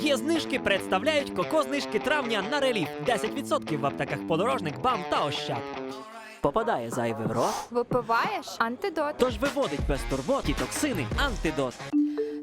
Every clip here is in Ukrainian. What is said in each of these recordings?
Є знижки представляють коко знижки травня на реліф. 10% в аптеках подорожник, бам та ощад. Попадає зайвий в рот, Випиваєш антидот. тож виводить без турбот і токсини антидот.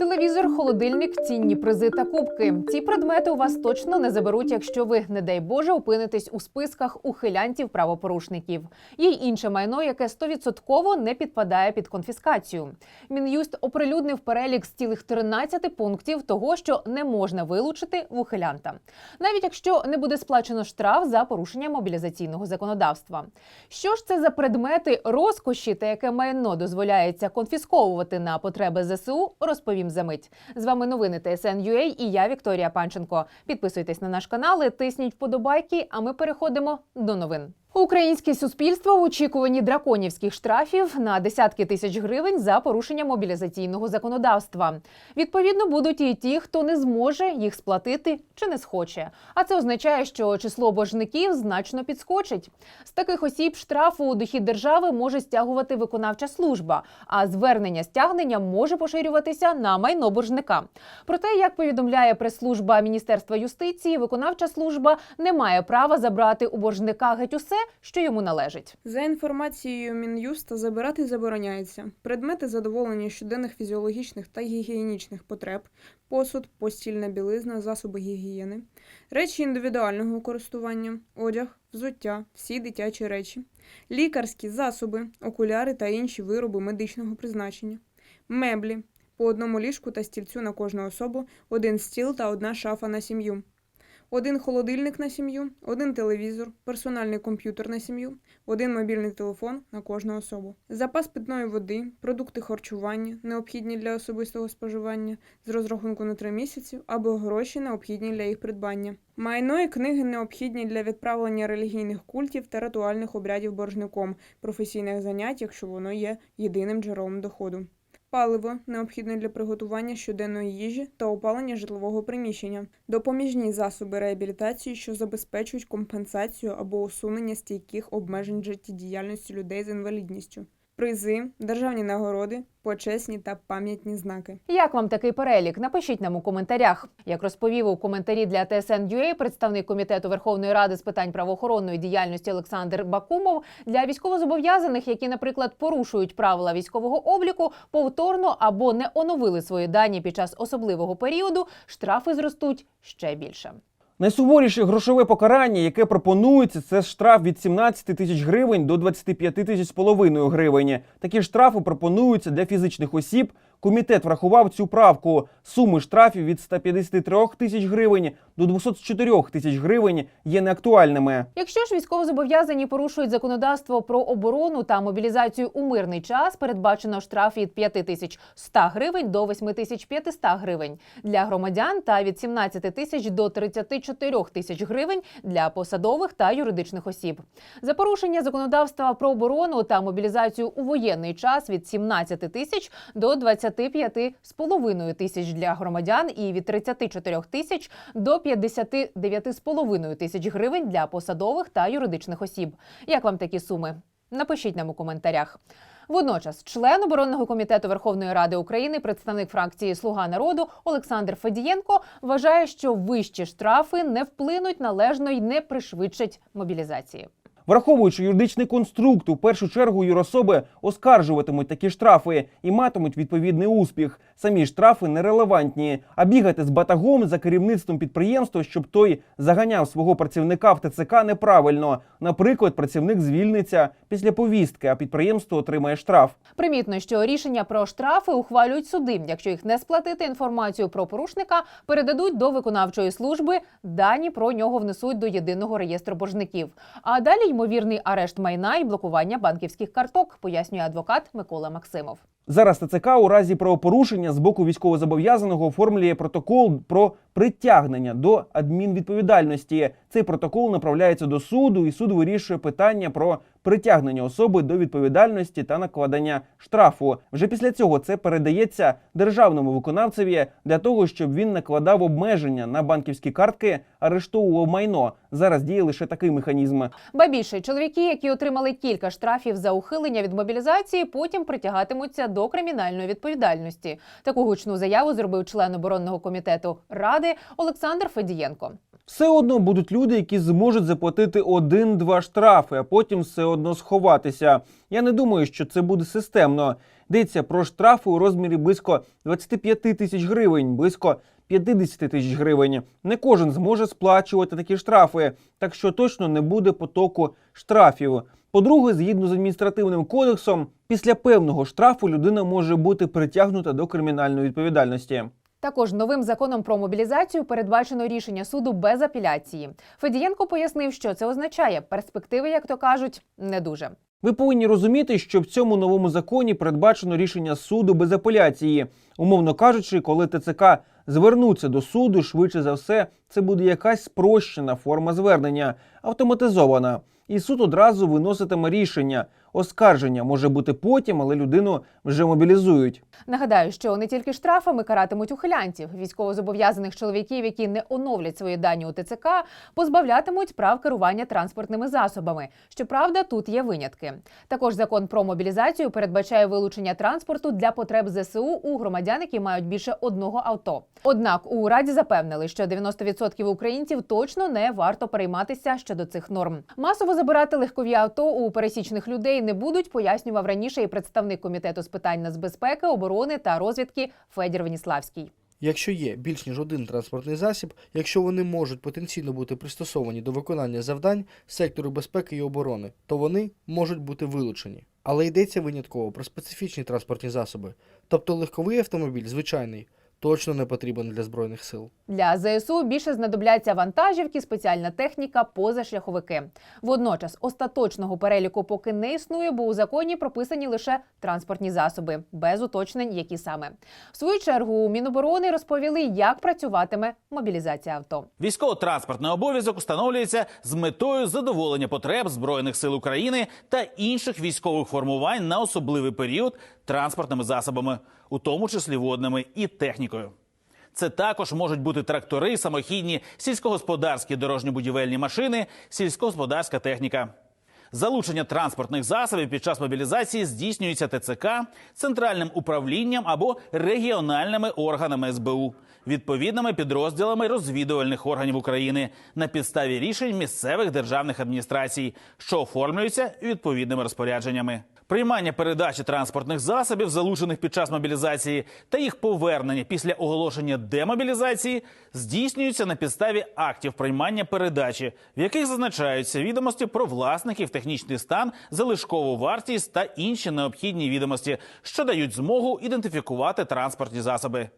Телевізор, холодильник, цінні призи та кубки. Ці предмети у вас точно не заберуть, якщо ви, не дай Боже, опинитесь у списках ухилянтів правопорушників. Є й інше майно, яке стовідсотково не підпадає під конфіскацію. Мін'юст оприлюднив перелік з цілих 13 пунктів того, що не можна вилучити в ухилянта, навіть якщо не буде сплачено штраф за порушення мобілізаційного законодавства. Що ж це за предмети розкоші та яке майно дозволяється конфісковувати на потреби ЗСУ, розповім за мить. З вами новини ТСН.UA і я Вікторія Панченко. Підписуйтесь на наш канал, і тисніть вподобайки, а ми переходимо до новин. Українське суспільство в очікуванні драконівських штрафів на десятки тисяч гривень за порушення мобілізаційного законодавства. Відповідно, будуть і ті, хто не зможе їх сплатити чи не схоче. А це означає, що число боржників значно підскочить. З таких осіб штрафу у дохід держави може стягувати виконавча служба, а звернення стягнення може поширюватися на майно боржника. Проте, як повідомляє прес-служба Міністерства юстиції, виконавча служба не має права забрати у боржника геть усе, що йому належить. За інформацією Мін'юста, забирати забороняється предмети задоволення щоденних фізіологічних та гігієнічних потреб, посуд, постільна білизна, засоби гігієни, речі індивідуального користування, одяг, взуття, всі дитячі речі, лікарські засоби, окуляри та інші вироби медичного призначення, меблі, по одному ліжку та стільцю на кожну особу, один стіл та одна шафа на сім'ю. Один холодильник на сім'ю, один телевізор, персональний комп'ютер на сім'ю, один мобільний телефон на кожну особу, запас питної води, продукти харчування, необхідні для особистого споживання з розрахунку на три місяці, або гроші необхідні для їх придбання. Майно і книги необхідні для відправлення релігійних культів та ритуальних обрядів боржником, професійних занять, якщо воно є єдиним джерелом доходу. Паливо необхідне для приготування щоденної їжі та опалення житлового приміщення, допоміжні засоби реабілітації, що забезпечують компенсацію або усунення стійких обмежень життєдіяльності людей з інвалідністю, призи, державні нагороди, почесні та пам'ятні знаки. Як вам такий перелік? Напишіть нам у коментарях. Як розповів у коментарі для TSN.UA представник комітету Верховної Ради з питань правоохоронної діяльності Олександр Бакумов, для військовозобов'язаних, які, наприклад, порушують правила військового обліку, повторно або не оновили свої дані під час особливого періоду, штрафи зростуть ще більше. Найсуворіше грошове покарання, яке пропонується, це штраф від 17 тисяч гривень до 25 тисяч з половиною гривень. Такі штрафи пропонуються для фізичних осіб. Комітет врахував цю правку. Суми штрафів від 153 тисяч гривень до 204 тисяч гривень є неактуальними. Якщо ж військовозобов'язані порушують законодавство про оборону та мобілізацію у мирний час, передбачено штраф від 5100 гривень до 8500 гривень для громадян та від 17 тисяч до 34 тисяч гривень для посадових та юридичних осіб. За порушення законодавства про оборону та мобілізацію у воєнний час від 17 тисяч до 20 35,5 тисяч для громадян і від 34 тисяч до 59,5 тисяч гривень для посадових та юридичних осіб. Як вам такі суми? Напишіть нам у коментарях. Водночас, член оборонного комітету Верховної Ради України, представник фракції Слуга народу Олександр Федієнко вважає, що вищі штрафи не вплинуть належно й не пришвидшать мобілізації. Враховуючи юридичний конструкт, у першу чергу юрособи оскаржуватимуть такі штрафи і матимуть відповідний успіх. Самі штрафи нерелевантні. А бігати з батагом за керівництвом підприємства, щоб той заганяв свого працівника в ТЦК неправильно. Наприклад, працівник звільниться після повістки, а підприємство отримає штраф. Примітно, що рішення про штрафи ухвалюють суди. Якщо їх не сплатити, інформацію про порушника передадуть до виконавчої служби. Дані про нього внесуть до єдиного реєстру боржників. А далі ймовірний арешт майна і блокування банківських карток, пояснює адвокат Микола Максимов. Зараз ТЦК у разі правопорушення з боку військовозобов'язаного оформлює протокол про притягнення до адмінвідповідальності. Цей протокол направляється до суду, і суд вирішує питання про притягнення особи до відповідальності та накладення штрафу. Вже після цього це передається державному виконавцеві для того, щоб він накладав обмеження на банківські картки, арештовував майно. Зараз діє лише такий механізм. Ба більше чоловіки, які отримали кілька штрафів за ухилення від мобілізації, потім притягатимуться до до кримінальної відповідальності. Таку гучну заяву зробив член оборонного комітету ради Олександр Федієнко. Все одно будуть люди, які зможуть заплатити один-два штрафи, а потім все одно сховатися. Я не думаю, що це буде системно. Йдеться про штрафи у розмірі близько 25 тисяч гривень, близько 50 тисяч гривень. Не кожен зможе сплачувати такі штрафи, так що точно не буде потоку штрафів. По-друге, згідно з адміністративним кодексом, після певного штрафу людина може бути притягнута до кримінальної відповідальності. Також новим законом про мобілізацію передбачено рішення суду без апеляції. Федієнко пояснив, що це означає. Перспективи, як то кажуть, не дуже. Ви повинні розуміти, що в цьому новому законі передбачено рішення суду без апеляції. Умовно кажучи, коли ТЦК звернуться до суду, швидше за все, це буде якась спрощена форма звернення, автоматизована. І суд одразу виноситиме рішення. Оскарження може бути потім, але людину вже мобілізують. Нагадаю, що не тільки штрафами каратимуть ухилянтів, військовозобов'язаних чоловіків, які не оновлять свої дані у ТЦК, позбавлятимуть прав керування транспортними засобами. Щоправда, тут є винятки. Також закон про мобілізацію передбачає вилучення транспорту для потреб ЗСУ у громадян, які мають більше одного авто. Однак у раді запевнили, що 90% українців точно не варто перейматися щодо цих норм. Масово забирати легкові авто у пересічних людей не будуть, пояснював раніше і представник комітету з питань нацбезпеки, оборони та розвідки Федір Веніславський. Якщо є більш ніж один транспортний засіб, якщо вони можуть потенційно бути пристосовані до виконання завдань сектору безпеки і оборони, то вони можуть бути вилучені. Але йдеться винятково про специфічні транспортні засоби, тобто легковий автомобіль, звичайний, точно не потрібен для збройних сил. Для ЗСУ більше знадобляться вантажівки, спеціальна техніка, позашляховики. Водночас остаточного переліку поки не існує, бо у законі прописані лише транспортні засоби, без уточнень, які саме. В свою чергу у Міноборони розповіли, як працюватиме мобілізація авто. Військово-транспортний обов'язок установлюється з метою задоволення потреб збройних сил України та інших військових формувань на особливий період транспортними засобами, у тому числі водними і технікою. Це також можуть бути трактори, самохідні, сільськогосподарські дорожньо-будівельні машини, сільськогосподарська техніка. Залучення транспортних засобів під час мобілізації здійснюється ТЦК, центральним управлінням або регіональними органами СБУ, відповідними підрозділами розвідувальних органів України на підставі рішень місцевих державних адміністрацій, що оформлюються відповідними розпорядженнями. Приймання передачі транспортних засобів, залучених під час мобілізації, та їх повернення після оголошення демобілізації здійснюються на підставі актів приймання передачі, в яких зазначаються відомості про власників, технічний стан, залишкову вартість та інші необхідні відомості, що дають змогу ідентифікувати транспортні засоби.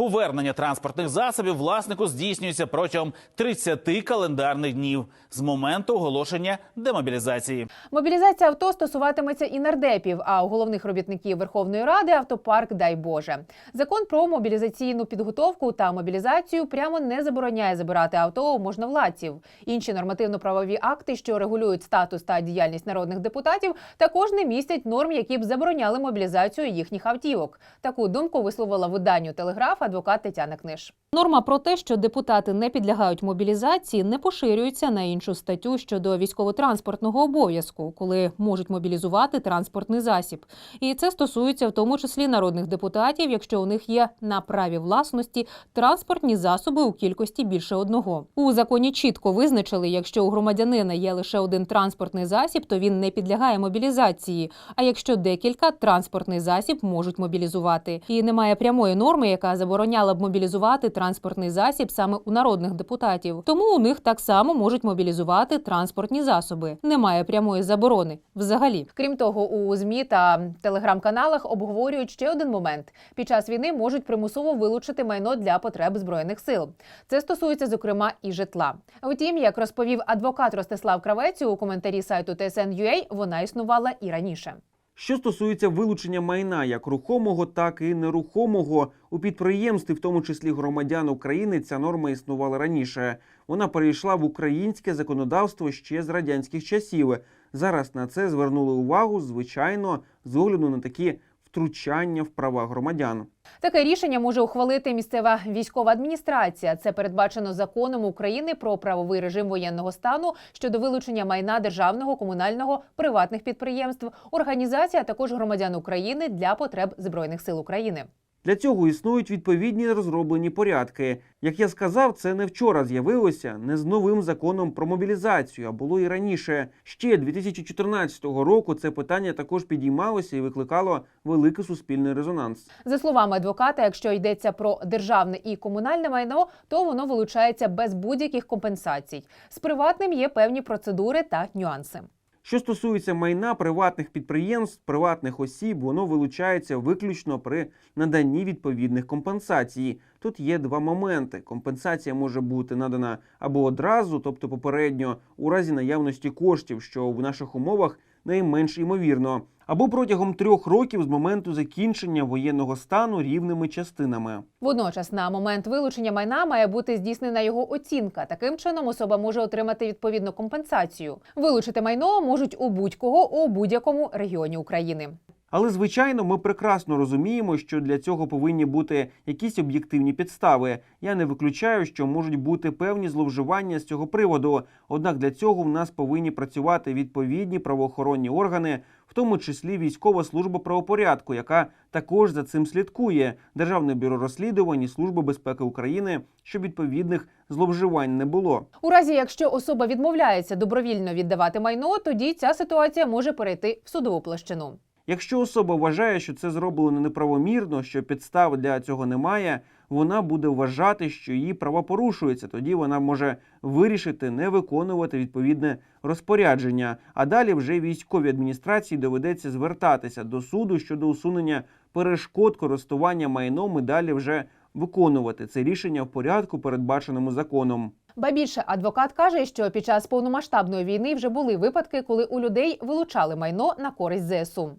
Повернення транспортних засобів власнику здійснюється протягом 30 календарних днів з моменту оголошення демобілізації. Мобілізація авто стосуватиметься і нардепів, а у головних робітників Верховної Ради автопарк дай Боже. Закон про мобілізаційну підготовку та мобілізацію прямо не забороняє забирати авто у можновладців. Інші нормативно-правові акти, що регулюють статус та діяльність народних депутатів, також не містять норм, які б забороняли мобілізацію їхніх автівок. Таку думку висловила виданню Телеграф адвокат Тетяна Книж. Норма про те, що депутати не підлягають мобілізації, не поширюється на іншу статтю щодо військово-транспортного обов'язку, коли можуть мобілізувати транспортний засіб. І це стосується в тому числі народних депутатів, якщо у них є на праві власності транспортні засоби у кількості більше одного. У законі чітко визначили, якщо у громадянина є лише один транспортний засіб, то він не підлягає мобілізації. А якщо декілька транспортний засіб можуть мобілізувати, і немає прямої норми, яка забороняла б мобілізувати транспортний засіб саме у народних депутатів. Тому у них так само можуть мобілізувати транспортні засоби. Немає прямої заборони взагалі. Крім того, у змі та телеграм-каналах обговорюють ще один момент: під час війни можуть примусово вилучити майно для потреб збройних сил. Це стосується зокрема і житла. Втім, як розповів адвокат Ростислав Кравець у коментарі сайту TSN.ua, вона існувала і раніше. Що стосується вилучення майна як рухомого, так і нерухомого у підприємстві, в тому числі громадян України, ця норма існувала раніше. Вона перейшла в українське законодавство ще з радянських часів. Зараз на це звернули увагу, звичайно, з огляду на такі втручання в права громадян. Таке рішення може ухвалити місцева військова адміністрація. Це передбачено законом України про правовий режим воєнного стану щодо вилучення майна державного, комунального, приватних підприємств, організація а також громадян України для потреб збройних сил України. Для цього існують відповідні розроблені порядки. Як я сказав, це не вчора з'явилося, не з новим законом про мобілізацію, а було і раніше. Ще 2014 року це питання також підіймалося і викликало великий суспільний резонанс. За словами адвоката, якщо йдеться про державне і комунальне майно, то воно вилучається без будь-яких компенсацій. З приватним є певні процедури та нюанси. Що стосується майна приватних підприємств, приватних осіб, воно вилучається виключно при наданні відповідних компенсацій. Тут є два моменти: компенсація може бути надана або одразу, тобто попередньо, у разі наявності коштів, що в наших умовах найменш імовірно, або протягом трьох років з моменту закінчення воєнного стану рівними частинами. Водночас, на момент вилучення майна має бути здійснена його оцінка. Таким чином, особа може отримати відповідну компенсацію. Вилучити майно можуть у будь-кого у будь-якому регіоні України. Але звичайно, ми прекрасно розуміємо, що для цього повинні бути якісь об'єктивні підстави. Я не виключаю, що можуть бути певні зловживання з цього приводу. Однак для цього в нас повинні працювати відповідні правоохоронні органи, в тому числі військова служба правопорядку, яка також за цим слідкує, Державне бюро розслідувань і Служба безпеки України, щоб відповідних зловживань не було. У разі, якщо особа відмовляється добровільно віддавати майно, тоді ця ситуація може перейти в судову площину. Якщо особа вважає, що це зроблено неправомірно, що підстав для цього немає, вона буде вважати, що її права порушуються. Тоді вона може вирішити не виконувати відповідне розпорядження. А далі вже військовій адміністрації доведеться звертатися до суду щодо усунення перешкод користування майном і далі вже виконувати це рішення в порядку, передбаченому законом. Ба більше адвокат каже, що під час повномасштабної війни вже були випадки, коли у людей вилучали майно на користь ЗСУ.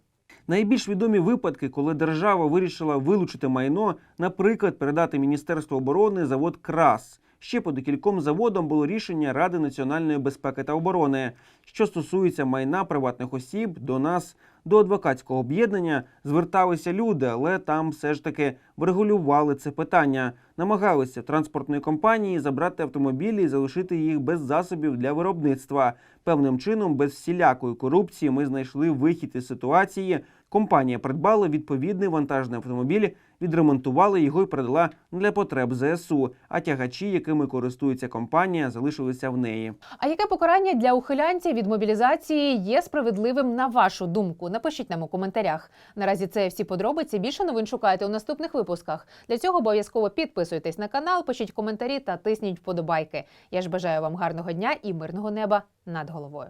Найбільш відомі випадки, коли держава вирішила вилучити майно, наприклад, передати Міністерству оборони завод Крас. Ще по декільком заводам було рішення Ради національної безпеки та оборони. Що стосується майна приватних осіб, до нас до адвокатського об'єднання зверталися люди, але там все ж таки врегулювали це питання. Намагалися транспортної компанії забрати автомобілі і залишити їх без засобів для виробництва. Певним чином, без всілякої корупції, ми знайшли вихід із ситуації. Компанія придбала відповідний вантажний автомобіль, відремонтувала його і передала для потреб ЗСУ. А тягачі, якими користується компанія, залишилися в неї. А яке покарання для ухилянців від мобілізації є справедливим на вашу думку? Напишіть нам у коментарях. Наразі це всі подробиці. Більше новин шукайте у наступних випусках. Для цього обов'язково підписуйтесь на канал, пишіть коментарі та тисніть вподобайки. Я ж бажаю вам гарного дня і мирного неба над головою.